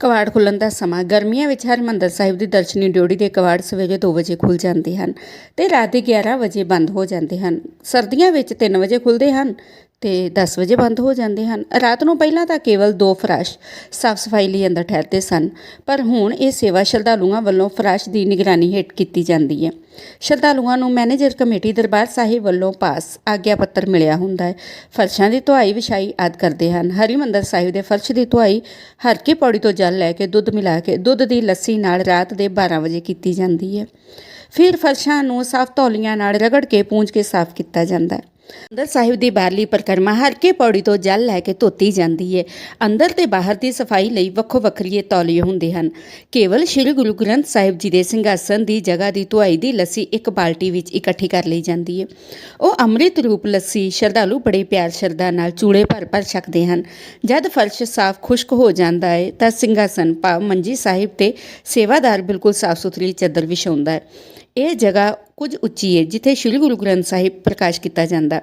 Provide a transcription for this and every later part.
ਕਵਾੜ ਖੁੱਲ੍ਹਣ ਦਾ ਸਮਾਂ। ਗਰਮੀਆਂ ਵਿੱਚ ਹਰਿਮੰਦਰ ਸਾਹਿਬ ਦੀ ਦਰਸ਼ਨੀ ਡਿਊਟੀ ਦੇ ਕਵਾੜ ਸਵੇਰੇ 2 ਵਜੇ ਖੁੱਲ੍ਹ ਜਾਂਦੇ ਹਨ ਤੇ ਰਾਤ ਦੇ 11 ਵਜੇ ਬੰਦ ਹੋ ਜਾਂਦੇ ਹਨ। ਸਰਦੀਆਂ ਵਿੱਚ 3 ਵਜੇ ਖੁੱਲ੍ਹਦੇ ਹਨ ਤੇ 10 ਵਜੇ ਬੰਦ ਹੋ ਜਾਂਦੇ ਹਨ। ਰਾਤ ਨੂੰ ਪਹਿਲਾਂ ਤਾਂ ਕੇਵਲ ਦੋ ਫਰਾਸ਼ ਸਾਫ਼ ਸਫ਼ਾਈ ਲਈ ਅੰਦਰ ਠਹਿਰਦੇ ਸਨ, ਪਰ ਹੁਣ ਇਹ ਸੇਵਾ ਸ਼ਰਧਾਲੂਆਂ ਵੱਲੋਂ ਫਰਾਸ਼ ਦੀ ਨਿਗਰਾਨੀ ਹੇਠ ਕੀਤੀ ਜਾਂਦੀ ਹੈ। ਸ਼ਰਧਾਲੂਆਂ ਨੂੰ ਮੈਨੇਜਰ ਕਮੇਟੀ ਦਰਬਾਰ ਸਾਹਿਬ ਵੱਲੋਂ ਪਾਸ ਆਗਿਆ ਪੱਤਰ ਮਿਲਿਆ ਹੁੰਦਾ ਹੈ। ਫਰਸ਼ਾਂ ਦੀ ਧੁਆਈ ਵਿਛਾਈ ਆਦ ਕਰਦੇ ਹਨ। ਹਰਿਮੰਦਰ ਸਾਹਿਬ ਦੇ ਫਰਸ਼ ਦੀ ਧੁਆਈ ਹਰ ਕੀ ਪੌੜੀ ਤੋਂ ਜਲ ਲੈ ਕੇ ਦੁੱਧ ਮਿਲਾ ਕੇ ਦੁੱਧ ਦੀ ਲੱਸੀ ਨਾਲ ਰਾਤ ਦੇ 12 ਵਜੇ ਕੀਤੀ ਜਾਂਦੀ ਹੈ। ਫਿਰ ਫਰਸ਼ਾਂ ਨੂੰ ਸਾਫ਼ ਤੌਲੀਆਂ ਨਾਲ ਰਗੜ ਕੇ ਪੂੰਝ ਕੇ ਸਾਫ਼ ਕੀਤਾ ਜਾਂਦਾ ਹੈ। ਅੰਦਰ ਸਾਹਿਬ ਦੀ ਬਾਹਰਲੀ ਪਰਿਕਰਮਾ ਹਰ ਕੇ ਪੌੜੀ ਤੋਂ ਜਲ ਲੈ ਕੇ ਧੋਤੀ ਜਾਂਦੀ ਹੈ ਅੰਦਰ ਤੇ ਬਾਹਰ ਦੀ ਸਫ਼ਾਈ ਲਈ ਵੱਖੋ ਵੱਖਰੀਏ ਤੌਲੀਏ ਹੁੰਦੇ ਹਨ। ਕੇਵਲ ਸ੍ਰੀ ਗੁਰੂ ਗ੍ਰੰਥ ਸਾਹਿਬ ਜੀ ਦੇ ਸਿੰਘਾਸਨ ਦੀ ਜਗ੍ਹਾ ਦੀ ਧੁਆਈ ਦੀ ਲੱਸੀ ਇੱਕ ਬਾਲਟੀ ਵਿੱਚ ਇਕੱਠੀ ਕਰ ਲਈ ਜਾਂਦੀ ਹੈ ਉਹ ਅੰਮ੍ਰਿਤ ਰੂਪ ਲੱਸੀ ਸ਼ਰਧਾਲੂ ਬੜੇ ਪਿਆਰ ਸ਼ਰਧਾ ਨਾਲ ਚੂੜੇ ਭਰ ਭਰ ਛਕਦੇ ਹਨ। ਜਦ ਫਰਸ਼ ਸਾਫ਼ ਖੁਸ਼ਕ ਹੋ ਜਾਂਦਾ ਹੈ ਤਾਂ ਸਿੰਘਾਸਨ ਭਾਵ ਮੰਜੀ ਸਾਹਿਬ ਤੇ ਸੇਵਾਦਾਰ ਬਿਲਕੁਲ ਸਾਫ਼ ਸੁਥਰੀ ਚਾਦਰ ਵਿਛਾਉਂਦਾ ਹੈ ਇਹ ਜਗ੍ਹਾ ਕੁਝ ਉੱਚੀ ਹੈ ਜਿੱਥੇ ਸ੍ਰੀ ਗੁਰੂ ਗ੍ਰੰਥ ਸਾਹਿਬ ਪ੍ਰਕਾਸ਼ ਕੀਤਾ ਜਾਂਦਾ।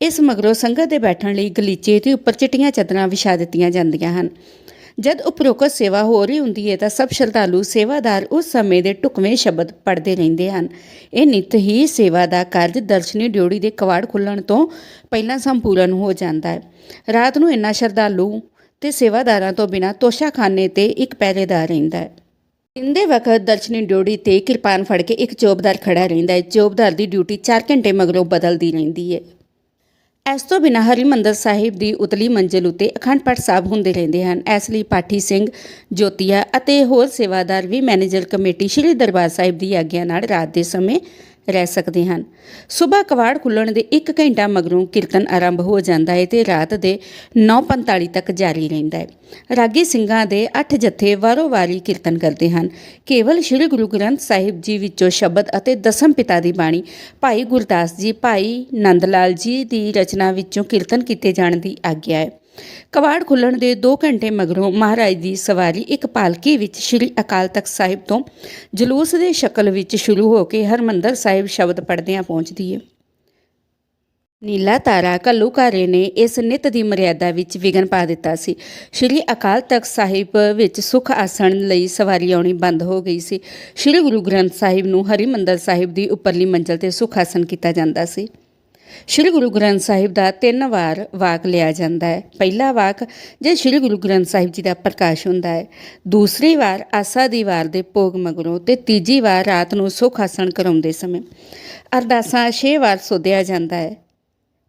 ਇਸ ਮਗਰੋਂ ਸੰਗਤ ਦੇ ਬੈਠਣ ਲਈ ਗਲੀਚੇ ਤੇ ਉੱਪਰ ਚਿੱਟੀਆਂ ਚਾਦਰਾਂ ਵਿਛਾ ਦਿੱਤੀਆਂ ਜਾਂਦੀਆਂ ਹਨ। ਜਦ ਉਪਰੋਕਤ ਸੇਵਾ ਹੋ ਰਹੀ ਹੁੰਦੀ ਹੈ ਤਾਂ ਸਭ ਸ਼ਰਧਾਲੂ ਸੇਵਾਦਾਰ ਉਸ ਸਮੇਂ ਦੇ ਢੁਕਵੇਂ ਸ਼ਬਦ ਪੜ੍ਹਦੇ ਰਹਿੰਦੇ ਹਨ। ਇਹ ਨਿਤ ਹੀ ਸੇਵਾ ਦਾ ਕਾਰਜ ਦਰਸ਼ਨੀ ਡਿਉੜੀ ਦੇ ਕਵਾੜ ਖੁੱਲਣ ਤੋਂ ਪਹਿਲਾਂ ਸੰਪੂਰਨ ਹੋ ਜਾਂਦਾ ਹੈ ਰਾਤ ਨੂੰ ਇੰਨਾ ਸ਼ਰਧਾਲੂ ਤੇ ਸੇਵਾਦਾਰਾਂ ਤੋਂ ਬਿਨਾਂ ਤੋਸ਼ਾਖਾਨੇ ਤੇ ਇੱਕ ਪਹਿਰੇਦਾਰ ਰਹਿੰਦਾ ਹੈ ਦਿਨ ਵਕਤ ਦਰਸ਼ਨੀ ਡਿਊਟੀ ਤੇ ਕਿਰਪਾਨ ਫੜ ਕੇ ਇੱਕ ਚੌਬਦਾਰ ਖੜਾ ਰਹਿੰਦਾ ਹੈ। ਚੌਬਦਾਰ ਦੀ ਡਿਊਟੀ 4 ਘੰਟੇ ਮਗਰੋਂ ਬਦਲਦੀ ਰਹਿੰਦੀ ਹੈ। ਇਸ ਤੋਂ ਬਿਨਾਂ ਹਰਿਮੰਦਰ ਸਾਹਿਬ ਦੀ ਉਤਲੀ ਮੰਜ਼ਿਲ ਉਤੇ ਅਖੰਡ ਪਾਠ ਸਾਹਿਬ ਹੁੰਦੇ ਰਹਿੰਦੇ ਹਨ। ਇਸ ਲਈ ਪਾਠੀ ਸਿੰਘ, ਜੋਤੀਆ ਅਤੇ ਹੋਰ ਸੇਵਾਦਾਰ ਵੀ ਮੈਨੇਜਰ ਕਮੇਟੀ ਸ੍ਰੀ ਦਰਬਾਰ ਸਾਹਿਬ ਦੀ ਆਗਿਆ ਨਾਲ ਰਾਤ ਦੇ ਸਮੇਂ ਰਹਿ ਸਕਦੇ ਹਨ। ਸਵੇਰ ਕਵਾੜ ਖੁੱਲਣ ਦੇ 1 ਘੰਟਾ ਮਗਰੋਂ ਕੀਰਤਨ ਆਰੰਭ ਹੋ ਜਾਂਦਾ ਹੈ ਤੇ ਰਾਤ ਦੇ 9:45 ਤੱਕ ਜਾਰੀ ਰਹਿੰਦਾ ਹੈ। ਰਾਗੀ ਸਿੰਘਾਂ ਦੇ 8 ਜਥੇ ਵਾਰੋ-ਵਾਰੀ ਕੀਰਤਨ ਕਰਦੇ ਹਨ। ਕੇਵਲ ਸ੍ਰੀ ਗੁਰੂ ਗ੍ਰੰਥ ਸਾਹਿਬ ਜੀ ਵਿੱਚੋਂ ਸ਼ਬਦ ਅਤੇ ਦਸਮ ਪਿਤਾ ਦੀ ਬਾਣੀ ਭਾਈ ਗੁਰਦਾਸ ਜੀ, ਭਾਈ ਨੰਦ ਲਾਲ ਜੀ ਦੀ ਰਚਨਾ ਵਿੱਚੋਂ ਕੀਰਤਨ ਕੀਤੇ ਜਾਣ ਦੀ ਆਗਿਆ ਹੈ। ਕਵਾੜ ਖੁੱਲਣ ਦੇ 2 ਘੰਟੇ ਮਗਰੋਂ ਮਹਾਰਾਜ ਦੀ ਸਵਾਰੀ ਇੱਕ ਪਾਲਕੀ ਵਿੱਚ ਸ੍ਰੀ ਅਕਾਲ ਤਖਤ ਸਾਹਿਬ ਤੋਂ ਜਲੂਸ ਦੇ ਸ਼ਕਲ ਵਿੱਚ ਸ਼ੁਰੂ ਹੋ ਕੇ ਹਰਮੰਦਰ ਸਾਹਿਬ ਸ਼ਬਦ ਪੜ੍ਹਦਿਆਂ ਪਹੁੰਚਦੀ ਹੈ। ਨੀਲਾ ਤਾਰਾ ਘੱਲੂਘਾਰੇ ਨੇ ਇਸ ਨਿਤ ਦੀ ਮਰਿਆਦਾ ਵਿੱਚ ਵਿਘਨ ਪਾ ਦਿੱਤਾ ਸੀ। ਸ਼੍ਰੀ ਅਕਾਲ ਤਖਤ ਸਾਹਿਬ ਵਿੱਚ ਸੁਖ ਆਸਣ ਲਈ ਸਵਾਰੀ ਆਉਣੀ ਬੰਦ ਹੋ ਗਈ ਸੀ। ਸ਼੍ਰੀ ਗੁਰੂ ਗ੍ਰੰਥ ਸਾਹਿਬ ਨੂੰ ਹਰਿਮੰਦਰ ਸਾਹਿਬ ਦੀ ਉੱਪਰਲੀ ਮੰਜ਼ਲ ਤੇ ਸੁਖ ਆਸਣ ਕੀਤਾ ਜਾਂਦਾ ਸੀ। ਸ਼੍ਰੀ ਗੁਰੂ ਗ੍ਰੰਥ ਸਾਹਿਬ ਦਾ ਤਿੰਨ ਵਾਰ ਵਾਕ ਲਿਆ ਜਾਂਦਾ ਹੈ। ਪਹਿਲਾ ਵਾਕ ਜੇ ਸ਼੍ਰੀ ਗੁਰੂ ਗ੍ਰੰਥ ਸਾਹਿਬ ਜੀ ਦਾ ਪ੍ਰਕਾਸ਼ ਹੁੰਦਾ ਹੈ, ਦੂਸਰੀ ਵਾਰ ਆਸਾ ਦੀ ਵਾਰ ਦੇ ਭੋਗ ਮਗਰੋਂ ਤੇ ਤੀਜੀ ਵਾਰ ਰਾਤ ਨੂੰ ਸੁਖ ਆਸਣ ਕਰਾਉਂਦੇ ਸਮੇਂ ਅਰਦਾਸਾਂ ਛੇ ਵਾਰ ਸੋਧਿਆ ਜਾਂਦਾ ਹੈ।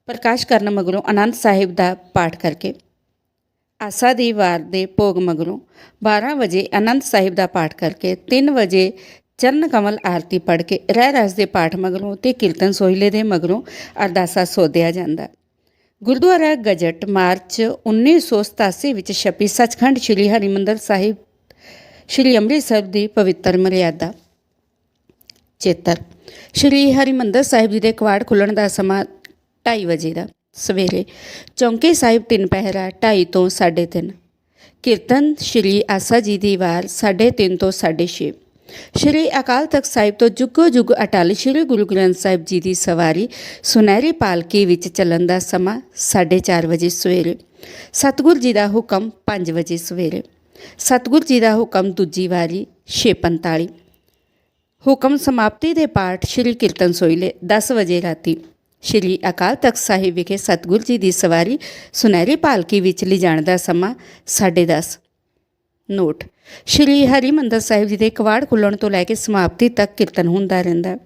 ਪ੍ਰਕਾਸ਼ ਕਰਨ ਮਗਰੋਂ ਆਨੰਦ ਸਾਹਿਬ ਦਾ ਪਾਠ ਕਰਕੇ ਆਸਾ ਦੀ ਵਾਰ ਦੇ ਭੋਗ ਮਗਰੋਂ 12 ਵਜੇ ਅਨੰਦ ਸਾਹਿਬ ਦਾ ਪਾਠ ਕਰਕੇ 3 ਵਜੇ ਚਰਨ ਕਮਲ ਆਰਤੀ ਪੜ ਕੇ ਰਹਿ ਰਸ ਦੇ ਪਾਠ ਮਗਰੋਂ ਤੇ ਕੀਰਤਨ ਸੋਹਿਲੇ ਦੇ ਮਗਰੋਂ ਅਰਦਾਸਾ ਸੋਧਿਆ ਜਾਂਦਾ। ਗੁਰਦੁਆਰਾ ਗਜਟ ਮਾਰਚ 1987 ਵਿੱਚ ਛਪੀ ਸੱਚਖੰਡ ਸ੍ਰੀ ਹਰਿਮੰਦਰ ਸਾਹਿਬ, ਸ੍ਰੀ ਅੰਮ੍ਰਿਤਸਰ ਦੀ ਪਵਿੱਤਰ ਮਰਿਆਦਾ। ਚੇਤਰ, ਸ਼੍ਰੀ ਹਰਿਮੰਦਰ ਸਾਹਿਬ ਜੀ ਦੇ ਕਵਾੜ ਖੁੱਲਣ ਦਾ ਸਮਾਂ 2:30 ਵਜੇ ਦਾ। ਸਵੇਰੇ ਚੌਂਕੇ ਸਾਹਿਬ ਤਿੰਨ ਪਹਿਰਾ 2:30 ਤੋਂ 3:30 ਕੀਰਤਨ ਸ਼੍ਰੀ ਆਸਾ ਜੀ ਦੀ ਵਾਰ 3:30 ਤੋਂ 6:30 ਸ਼੍ਰੀ ਅਕਾਲ ਤਖਤ ਸਾਹਿਬ ਤੋਂ ਜੁਗੋ ਜੁਗ ਅਟਲ ਸ਼੍ਰੀ ਗੁਰੂ ਗ੍ਰੰਥ ਸਾਹਿਬ ਜੀ ਦੀ ਸਵਾਰੀ ਸੁਨਹਿਰੀ ਪਾਲਕੀ ਵਿੱਚ ਚੱਲਣ ਦਾ ਸਮਾਂ 4:30 ਵਜੇ ਸਵੇਰੇ। ਸਤਿਗੁਰ ਜੀ ਦਾ ਹੁਕਮ 5 ਵਜੇ ਸਵੇਰੇ। ਸਤਿਗੁਰ ਜੀ ਦਾ ਹੁਕਮ ਦੂਜੀ ਵਾਰੀ 6:45 ਹੁਕਮ ਸਮਾਪਤੀ ਦੇ ਪਾਠ ਸ਼੍ਰੀ ਕੀਰਤਨ ਸੋਇਲੇ 10 ਵਜੇ ਰਾਤੀ। ਸ਼੍ਰੀ ਅਕਾਲ ਤਖਤ ਸਾਹਿਬ ਵਿਖੇ ਸਤਿਗੁਰ ਜੀ ਦੀ ਸਵਾਰੀ ਸੁਨਹਿਰੀ ਪਾਲਕੀ ਵਿੱਚ ਲਿਜਾਣ ਦਾ ਸਮਾਂ 10:30 ਨੋਟ। ਸ਼੍ਰੀ ਹਰਿਮੰਦਰ ਸਾਹਿਬ ਜੀ ਦੇ ਕਵਾੜ ਖੁੱਲਣ ਤੋਂ ਲੈ ਕੇ ਸਮਾਪਤੀ ਤੱਕ ਕੀਰਤਨ ਹੁੰਦਾ ਰਹਿੰਦਾ ਹੈ।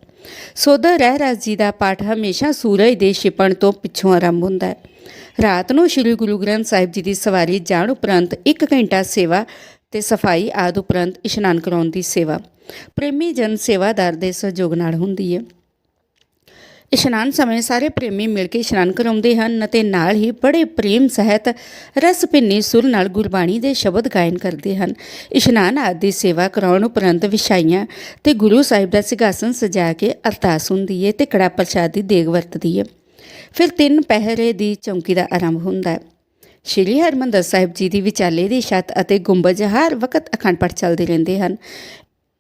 ਸੋਦਾ ਰਹਿ ਰਾਸ ਜੀ ਦਾ ਪਾਠ ਹਮੇਸ਼ਾ ਸੂਰਜ ਦੇ ਛਿਪਣ ਤੋਂ ਪਿੱਛੋਂ ਆਰੰਭ ਹੁੰਦਾ ਹੈ। ਰਾਤ ਨੂੰ ਸ਼੍ਰੀ ਗੁਰੂ ਗ੍ਰੰਥ ਸਾਹਿਬ ਜੀ ਦੀ ਸਵਾਰੀ ਜਾਣ ਉਪਰੰਤ 1 ਘੰਟਾ ਸੇਵਾ ਤੇ ਸਫ਼ਾਈ ਆਦ ਉਪਰੰਤ ਇਸ਼ਨਾਨ ਕਰਾਉਣ ਦੀ ਸੇਵਾ, ਪ੍ਰੇਮੀ ਜਨ ਸੇਵਾਦਾਰ ਦੇ ਸਹਿਯੋਗ ਨਾਲ ਹੁੰਦੀ ਹੈ। ਇਸ਼ਨਾਨ ਸਮੇਂ ਸਾਰੇ ਪ੍ਰੇਮੀ ਮਿਲ ਕੇ ਇਸ਼ਨਾਨ ਕਰਾਉਂਦੇ ਹਨ ਅਤੇ ਨਾਲ ਹੀ ਬੜੇ ਪ੍ਰੇਮ ਸਹਿਤ ਰਸ ਭਿੰਨੀ ਸੁਰ ਨਾਲ ਗੁਰਬਾਣੀ ਦੇ ਸ਼ਬਦ ਗਾਇਨ ਕਰਦੇ ਹਨ। ਇਸ਼ਨਾਨ ਆਦਿ ਦੀ ਸੇਵਾ ਕਰਾਉਣ ਉਪਰੰਤ ਵਿਛਾਈਆਂ ਤੇ ਗੁਰੂ ਸਾਹਿਬ ਦਾ ਸਿਘਾਸਨ ਸਜਾ ਕੇ ਅਰਦਾਸ ਹੁੰਦੀ ਹੈ ਤੇ ਕੜਾ ਪ੍ਰਸ਼ਾਦ ਦੀ ਦੇਗ ਵਰਤਦੀ ਹੈ ਫਿਰ ਤਿੰਨ ਪਹਿਰੇ ਦੀ ਚੌਂਕੀ ਦਾ ਆਰੰਭ ਹੁੰਦਾ ਹੈ। ਸ਼੍ਰੀ ਹਰਮੰਦਰ ਸਾਹਿਬ ਜੀ ਦੀ ਵਿਚਾਲੇ ਦੀ ਛੱਤ ਅਤੇ ਗੁੰਬਜ ਹਰ ਵਕਤ ਅਖੰਡ ਪਾਠ ਚੱਲਦੇ ਰਹਿੰਦੇ ਹਨ।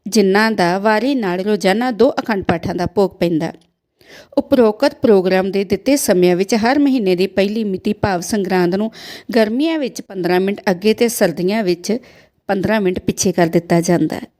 ਜਿਨ੍ਹਾਂ ਦਾ ਵਾਰੀ ਨਾਲ ਰੋਜ਼ਾਨਾ ਦੋ ਅਖੰਡ ਪਾਠਾਂ ਦਾ ਭੋਗ ਪੈਂਦਾ ਉਪਰੋਕਤ ਪ੍ਰੋਗਰਾਮ ਦੇ ਦਿੱਤੇ ਸਮਿਆਂ ਵਿੱਚ ਹਰ ਮਹੀਨੇ ਦੀ ਪਹਿਲੀ ਮਿਤੀ ਭਾਵ ਸੰਗਰਾਂਦ ਨੂੰ ਗਰਮੀਆਂ ਵਿੱਚ 15 ਮਿੰਟ ਅੱਗੇ ਤੇ ਸਰਦੀਆਂ ਵਿੱਚ 15 ਮਿੰਟ ਪਿੱਛੇ ਕਰ ਦਿੱਤਾ ਜਾਂਦਾ ਹੈ।